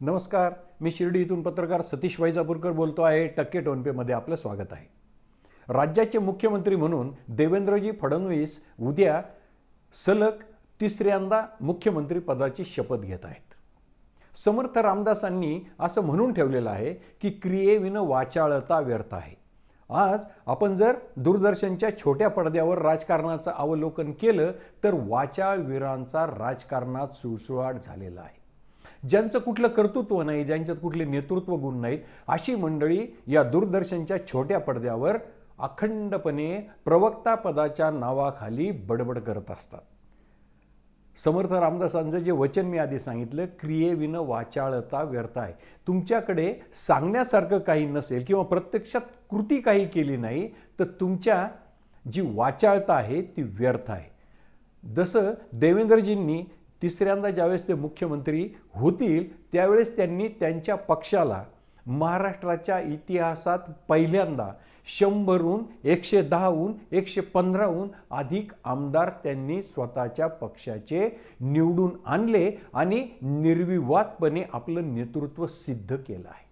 नमस्कार मी शिर्डी इथून पत्रकार सतीश वैजापूरकर बोलतो आहे. टक्के टोनपेमध्ये आपलं स्वागत आहे. राज्याचे मुख्यमंत्री म्हणून देवेंद्रजी फडणवीस उद्या सलग तिसऱ्यांदा मुख्यमंत्री पदाची शपथ घेत आहेत. समर्थ रामदासांनी असं म्हणून ठेवलेलं आहे की क्रियेविनं वाचाळता व्यर्थ आहे. आज आपण जर दूरदर्शनच्या छोट्या पडद्यावर राजकारणाचं अवलोकन केलं तर वाचाळवीरांचा राजकारणात सुळसुळाट झालेला आहे. ज्यांचं कुठलं कर्तृत्व नाही ज्यांच्यात कुठले नेतृत्व गुण नाहीत अशी मंडळी या दूरदर्शनच्या छोट्या पडद्यावर अखंडपणे प्रवक्ता पदाच्या नावाखाली बडबड करत असतात. समर्थ रामदासांचं जे वचन मी आधी सांगितलं क्रियेविनं वाचाळता व्यर्थ आहे. तुमच्याकडे सांगण्यासारखं काही नसेल किंवा प्रत्यक्षात कृती काही केली नाही तर तुमच्या जी वाचाळता आहे ती व्यर्थ आहे. जसं देवेंद्रजींनी तिसऱ्यांदा ज्यावेळेस ते मुख्यमंत्री होतील त्यावेळेस त्यांनी त्यांच्या पक्षाला महाराष्ट्राच्या इतिहासात पहिल्यांदा शंभरहून एकशे दहाहून एकशे पंधराहून अधिक आमदार त्यांनी स्वतःच्या पक्षाचे निवडून आणले आणि निर्विवादपणे आपलं नेतृत्व सिद्ध केलं आहे.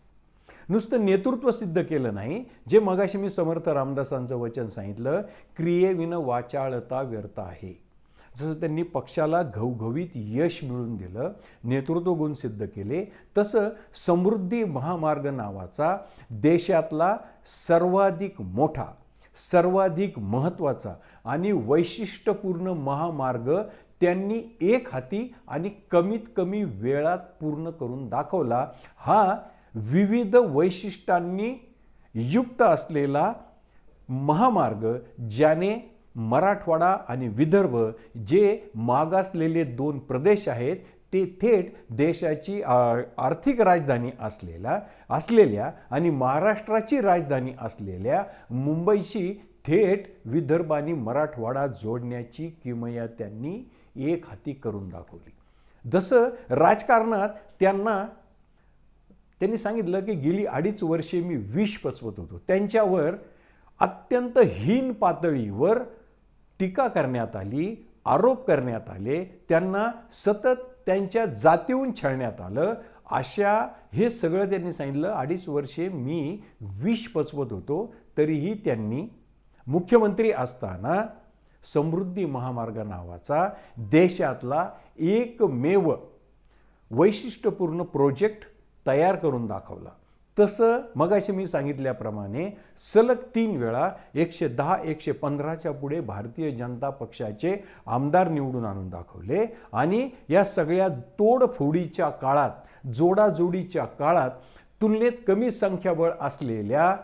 नुसतं नेतृत्व सिद्ध केलं नाही जे मगाशी मी समर्थ रामदासांचं वचन सांगितलं क्रियेविनं वाचाळता व्यर्थ आहे. जसं त्यांनी पक्षाला घवघवीत यश मिळून दिलं नेतृत्व गुण सिद्ध केले तसं समृद्धी महामार्ग नावाचा देशातला सर्वाधिक मोठा सर्वाधिक महत्त्वाचा आणि वैशिष्ट्यपूर्ण महामार्ग त्यांनी एक हाती आणि कमीत कमी वेळात पूर्ण करून दाखवला. हा विविध वैशिष्ट्यांनी युक्त असलेला महामार्ग ज्याने मराठवाडा आणि विदर्भ जे मागासलेले दोन प्रदेश आहेत ते थेट देशाची आर्थिक राजधानी असलेला असलेल्या आणि महाराष्ट्राची राजधानी असलेल्या मुंबईशी थेट विदर्भ आणि मराठवाडा जोडण्याची किमया त्यांनी एक हाती करून दाखवली. जसं राजकारणात त्यांना त्यांनी सांगितलं की गेली अडीच वर्षे मी विष पचवत होतो. त्यांच्यावर अत्यंत हीन पातळीवर टीका करण्यात आली आरोप करण्यात आले त्यांना सतत त्यांच्या जातीहून छळण्यात आलं. अशा हे सगळं त्यांनी सांगितलं. अडीच वर्षे मी विष पचवत होतो तरीही त्यांनी मुख्यमंत्री असताना समृद्धी महामार्ग नावाचा देशातला एकमेव वैशिष्ट्यपूर्ण प्रोजेक्ट तयार करून दाखवला. तसं मगाशी मी सांगितल्याप्रमाणे सलग तीन वेळा एकशे दहा एकशे पंधराच्या पुढे भारतीय जनता पक्षाचे आमदार निवडून आणून दाखवले. आणि या सगळ्या तोडफोडीच्या काळात जोडाजोडीच्या काळात तुलनेत कमी संख्याबळ असलेल्या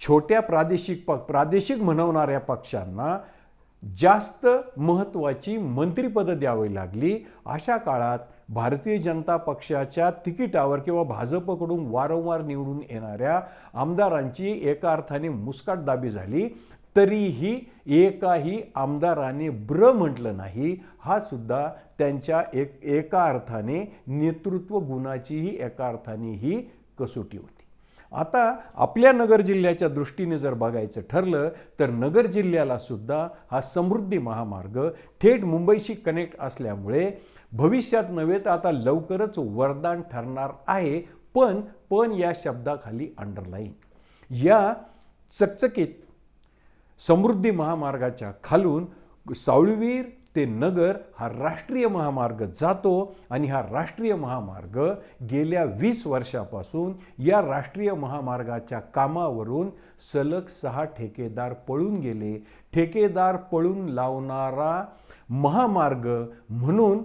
छोट्या प्रादेशिक पक प्रादेशिक म्हणवणाऱ्या पक्षांना जास्त महत्त्वाची मंत्रिपदं द्यावी लागली. अशा काळात भारतीय जनता पक्षाच्या तिकिटावर किंवा भाजपकडून वारंवार निवडून येणाऱ्या आमदारांची एका अर्थाने मुस्काटदाबी झाली तरीही एकाही आमदाराने ब्र म्हटलं नाही हा सुद्धा त्यांच्या एक एका अर्थाने नेतृत्व गुणाचीही एका अर्थाने ही कसोटी होती आता आपल्या नगर जिल्ह्याच्या दृष्टीने जर बघायचं ठरलं तर नगर जिल्ह्याला सुद्धा हा समृद्धी महामार्ग थेट मुंबईशी कनेक्ट असल्यामुळे भविष्यात नव्हे तर आता लवकरच वरदान ठरणार आहे पण पण या शब्दाखाली अंडरलाईन या चकचकीत समृद्धी महामार्गाच्या खालून सावळवीर ते नगर हा राष्ट्रीय महामार्ग जातो आणि हा राष्ट्रीय महामार्ग गेल्या वीस वर्षापासून या राष्ट्रीय महामार्गाच्या कामावरून सलग सहा ठेकेदार पळून गेले. ठेकेदार पळून लावणारा महामार्ग म्हणून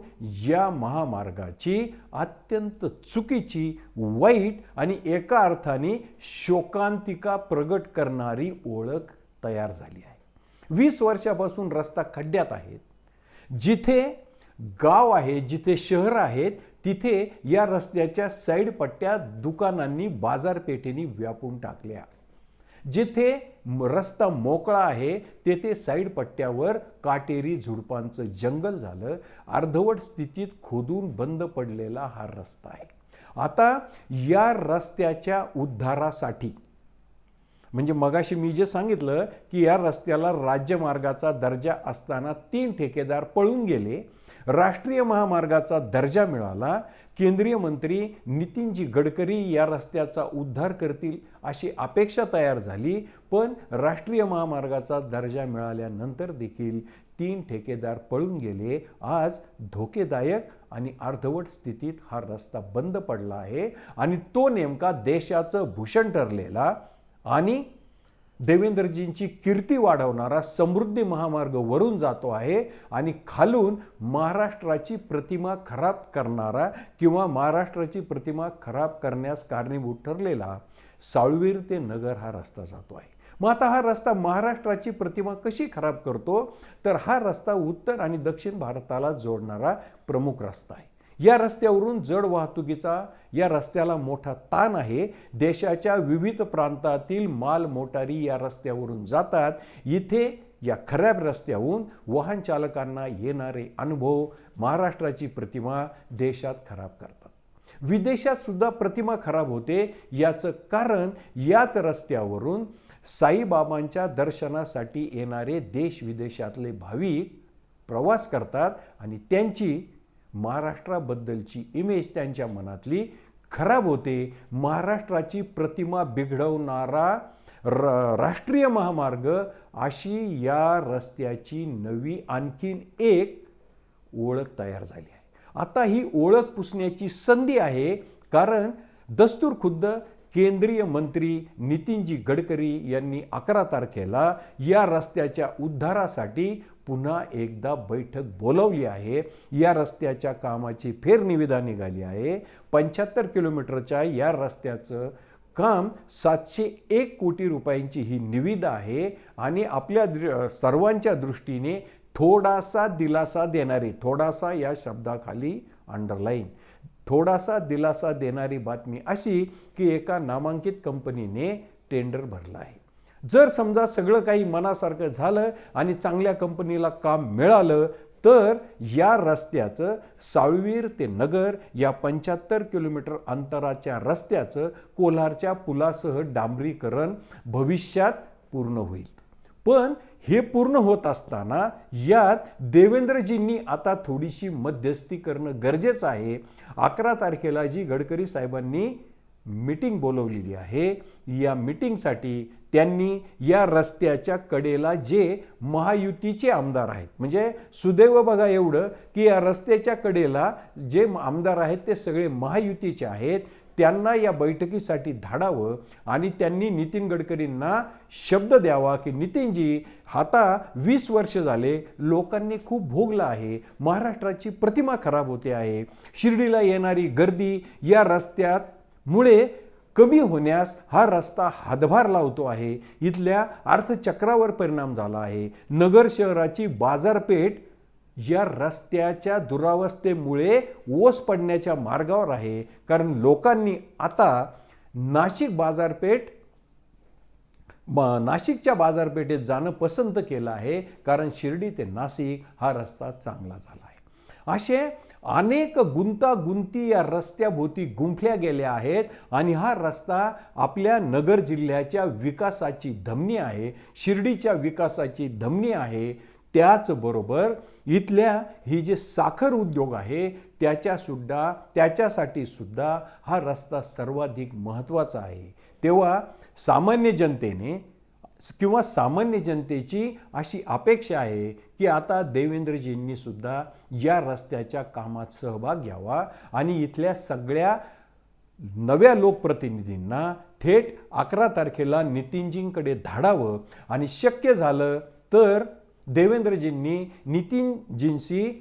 या महामार्गाची अत्यंत चुकीची वाईट आणि एका अर्थाने शोकांतिका प्रगट करणारी ओळख तयार झाली आहे. वीस वर्षापासून रस्ता खड्ड्यात आहेत. जिथे गाव आहे जिथे शहर आहेत तिथे या रस्त्याच्या साईड पट्ट्या दुकानांनी बाजारपेठेनी व्यापून टाकल्या. जिथे रस्ता मोकळा आहे तेथे साईड पट्ट्यावर काटेरी झुडपांचं जंगल झालं. अर्धवट स्थितीत खोदून बंद पडलेला हा रस्ता आहे. आता या रस्त्याच्या उद्धारासाठी म्हणजे मगाशी मी जे सांगितलं की या रस्त्याला राज्यमार्गाचा दर्जा असताना तीन ठेकेदार पळून गेले. राष्ट्रीय महामार्गाचा दर्जा मिळाला. केंद्रीय मंत्री नितीनजी गडकरी या रस्त्याचा उद्धार करतील अशी अपेक्षा तयार झाली. पण राष्ट्रीय महामार्गाचा दर्जा मिळाल्यानंतर देखील तीन ठेकेदार पळून गेले. आज धोकेदायक आणि अर्धवट स्थितीत हा रस्ता बंद पडला आहे. आणि तो नेमका देशाचं भूषण ठरलेला आणि देवेंद्रजींची कीर्ती वाढवणारा समृद्धी महामार्ग वरून जातो आहे आणि खालून महाराष्ट्राची प्रतिमा खराब करणारा किंवा महाराष्ट्राची प्रतिमा खराब करण्यास कारणीभूत ठरलेला साळवीर ते नगर हा रस्ता जातो आहे. मग आता हा रस्ता महाराष्ट्राची प्रतिमा कशी खराब करतो? तर हा रस्ता उत्तर आणि दक्षिण भारताला जोडणारा प्रमुख रस्ता आहे. या रस्त्यावरून जड वाहतुकीचा या रस्त्याला मोठा ताण आहे. देशाच्या विविध प्रांतातील माल मोटारी या रस्त्यावरून जातात. इथे या खराब रस्त्याहून वाहन चालकांना येणारे अनुभव महाराष्ट्राची प्रतिमा देशात खराब करतात. विदेशात सुद्धा प्रतिमा खराब होते. याचं कारण याच रस्त्यावरून साईबाबांच्या दर्शनासाठी येणारे देश विदेशातले भाविक प्रवास करतात आणि त्यांची महाराष्ट्राबद्दलची इमेज त्यांच्या मनातली खराब होते. महाराष्ट्राची प्रतिमा बिघडवणारा र राष्ट्रीय महामार्ग अशी या रस्त्याची नवी आणखीन एक ओळख तयार झाली आहे. आता ही ओळख पुसण्याची संधी आहे कारण दस्तूर खुद्द केंद्रीय मंत्री नितीनजी गडकरी यांनी अकरा तारखेला या रस्त्याच्या उद्धारासाठी पुन्हा एकदा बैठक बोलवली आहे. या रस्त्याच्या कामाची फेरनिविदा निघाली आहे. पंच्याहत्तर किलोमीटरच्या या रस्त्याचं काम सातशे एक कोटी रुपयांची ही निविदा आहे आणि आपल्या दृ सर्वांच्या दृष्टीने थोडासा दिलासा देणारी थोडासा या शब्दाखाली अंडरलाईन थोडासा दिलासा देणारी बातमी अशी की एका नामांकित कंपनीने टेंडर भरला आहे. जर समजा सगळं काही मनासारखं झालं आणि चांगल्या कंपनीला काम मिळालं तर या रस्त्याचं साळवीर ते नगर या पंच्याहत्तर किलोमीटर अंतराच्या रस्त्याचं कोल्हारच्या पुलासह डांबरीकरण भविष्यात पूर्ण होईल. पण हे पूर्ण होत असताना यात देवेंद्रजींनी आता थोडीशी मध्यस्थी करणं गरजेचं आहे. अकरा तारखेला जी गडकरी साहेबांनी मीटिंग बोलवलेली आहे. या मीटिंगसाठी त्यांनी या रस्त्याच्या कडेला जे महायुतीचे आमदार आहेत म्हणजे सुदैव बघा एवढं की या रस्त्याच्या कडेला जे आमदार आहेत ते सगळे महायुतीचे आहेत. त्यांना या बैठकीसाठी धाडावं आणि त्यांनी नितीन गडकरींना शब्द द्यावा की नितीनजी आता वीस वर्ष झाले लोकांनी खूप भोगलं आहे महाराष्ट्राची प्रतिमा खराब होते आहे. शिर्डीला येणारी गर्दी या रस्त्यात मुळे कमी होण्यास हा रस्ता हातभार लावतो आहे. इथल्या अर्थचक्रावर परिणाम झाला आहे. नगर शहराची बाजारपेठ या रस्त्याच्या दुरावस्थेमुळे ओस पडण्याच्या मार्गावर आहे. कारण लोकांनी आता नाशिक बाजारपेठ नाशिकच्या बाजारपेठेत जाणं पसंत केलं आहे. कारण शिर्डी ते नाशिक हा रस्ता चांगला झाला आहे. असे अनेक गुंतागुंती या रस्त्याभोवती गुंफल्या गेल्या आहेत आणि हा रस्ता आपल्या नगर जिल्ह्याच्या विकासाची धमनी आहे शिर्डीच्या विकासाची धमनी आहे. त्याचबरोबर इथल्या ही जे साखर उद्योग आहे त्याच्यासुद्धा त्याच्यासाठी सुद्धा हा रस्ता सर्वाधिक महत्त्वाचा आहे. तेव्हा सामान्य जनतेने किंवा सामान्य जनतेची अशी अपेक्षा आहे की आता देवेंद्रजींनीसुद्धा या रस्त्याच्या कामात सहभाग घ्यावा आणि इथल्या सगळ्या नव्या लोकप्रतिनिधींना थेट अकरा तारखेला नितीनजींकडे धाडावं आणि शक्य झालं तर देवेंद्रजींनी नितीनजींशी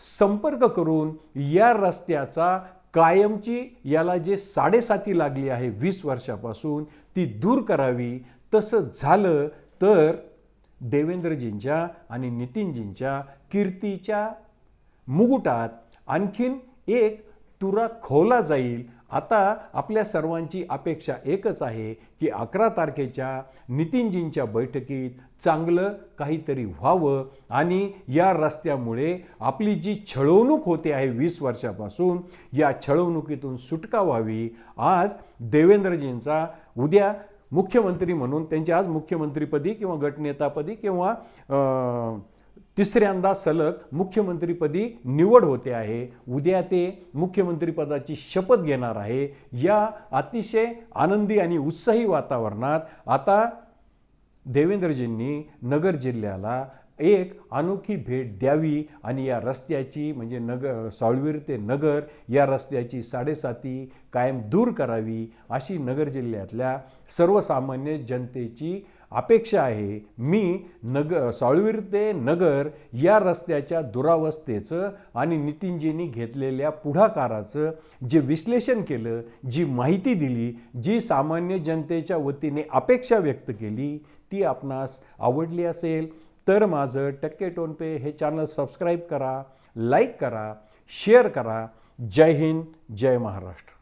संपर्क करून या रस्त्याचा कायमची याला जे साडेसाती लागली आहे वीस वर्षापासून ती दूर करावी तसं झालं तर देवेंद्रजींच्या आणि नितीनजींच्या कीर्तीच्या मुकुटात आणखीन एक तुरा खोवला जाईल. आता आपल्या सर्वांची अपेक्षा एकच आहे की अकरा तारखेच्या नितीनजींच्या बैठकीत चांगलं काहीतरी व्हावं आणि या रस्त्यामुळे आपली जी छळवणूक होते आहे वीस वर्षापासून या छळवणुकीतून सुटका व्हावी. आज देवेंद्रजींचा उद्या मुख्यमंत्री म्हणून त्यांची आज मुख्यमंत्रीपदी किंवा गटनेतापदी किंवा तिसऱ्यांदा सलग मुख्यमंत्रीपदी निवड होते आहे. उद्या ते मुख्यमंत्रीपदाची शपथ घेणार आहे. या अतिशय आनंदी आणि उत्साही वातावरणात आता देवेंद्रजींनी नगर जिल्ह्याला एक अनोखी भेट द्यावी आणि या रस्त्याची म्हणजे नगर साळवीर ते नगर या रस्त्याची साडेसाती कायम दूर करावी अशी नगर जिल्ह्यातल्या सर्वसामान्य जनतेची अपेक्षा आहे. मी नग साळवीर ते नगर या रस्त्याच्या दुरावस्थेचं आणि नितीनजींनी घेतलेल्या पुढाकाराचं जे विश्लेषण केलं जी माहिती दिली जी सामान्य जनतेच्या वतीने अपेक्षा व्यक्त केली ती आपणास आवडली असेल. तर माझं टक्के टोनपे हे चॅनल सबस्क्राईब करा लाईक करा शेअर करा. जय हिंद जय महाराष्ट्र.